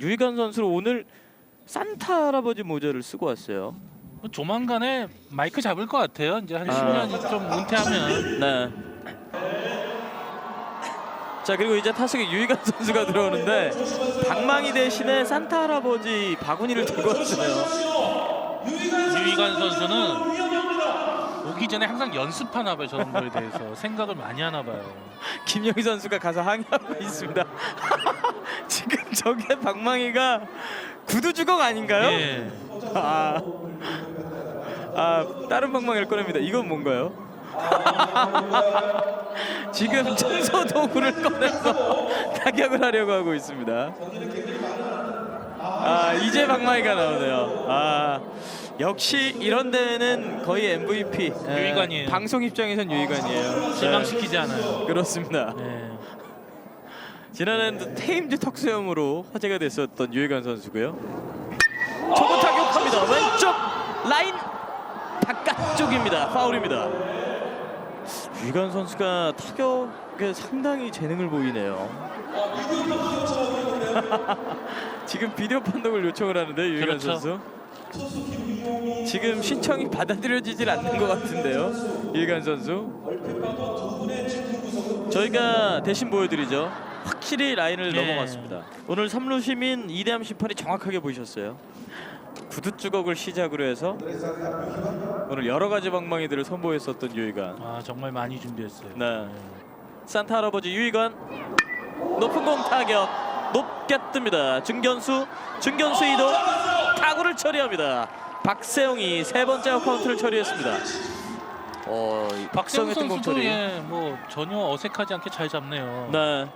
유희관 선수는 오늘 산타 할아버지 모자를 쓰고 왔어요. 뭐 조만간에 마이크 잡을 것 같아요. 이제 한 아. 10년이 좀 은퇴하면 네. 자 그리고 이제 타석에 유희관 선수가 들어오는데 방망이 대신에 산타 할아버지 바구니를 들고 왔어요. 유희관 선수는 오기 전에 항상 연습하나 봐요. 저런 거에 대해서 생각을 많이 하나 봐요. 김영희 선수가 가서 항의하고 있습니다. 저게 방망이가 구두 주걱 아닌가요? 예. 아, 아 다른 방망이를 꺼냅니다. 이건 뭔가요? 지금 청소 도구를 꺼내서 타격을 하려고 하고 있습니다. 아 이제 방망이가 나오네요. 아 역시 이런 데는 거의 MVP 예, 유희관이에요. 방송 입장에선 유희관이에요. 실망시키지 않아요. 네, 그렇습니다. 네. 지난해는 테임즈 턱수염으로 화제가 됐었던 유희관 선수고요. 초구 타격합니다. 왼쪽 라인 바깥쪽입니다. 파울입니다. 유희관 선수가 타격에 상당히 재능을 보이네요. 지금 비디오 판독을 요청을 하는데 유희관 그렇죠. 선수. 지금 신청이 받아들여지질 않는 것 같은데요. 유희관 선수. 저희가 대신 보여드리죠. 확실히 라인을 네. 넘어갔습니다. 오늘 삼루 시민 이대함 심판이 정확하게 보셨어요. 구두 주걱을 시작으로 해서 오늘 여러 가지 방망이들을 선보였었던 유희관. 아 정말 많이 준비했어요. 네. 산타 할아버지 유희관 높은 공 타격 높게 뜹니다. 중견수 중견수 이동 타구를 처리합니다. 박세웅이 세 번째 아웃 카운트를 처리했습니다. 어, 이 박세웅 뜬공 선수도 처리. 예, 뭐 전혀 어색하지 않게 잘 잡네요. 네.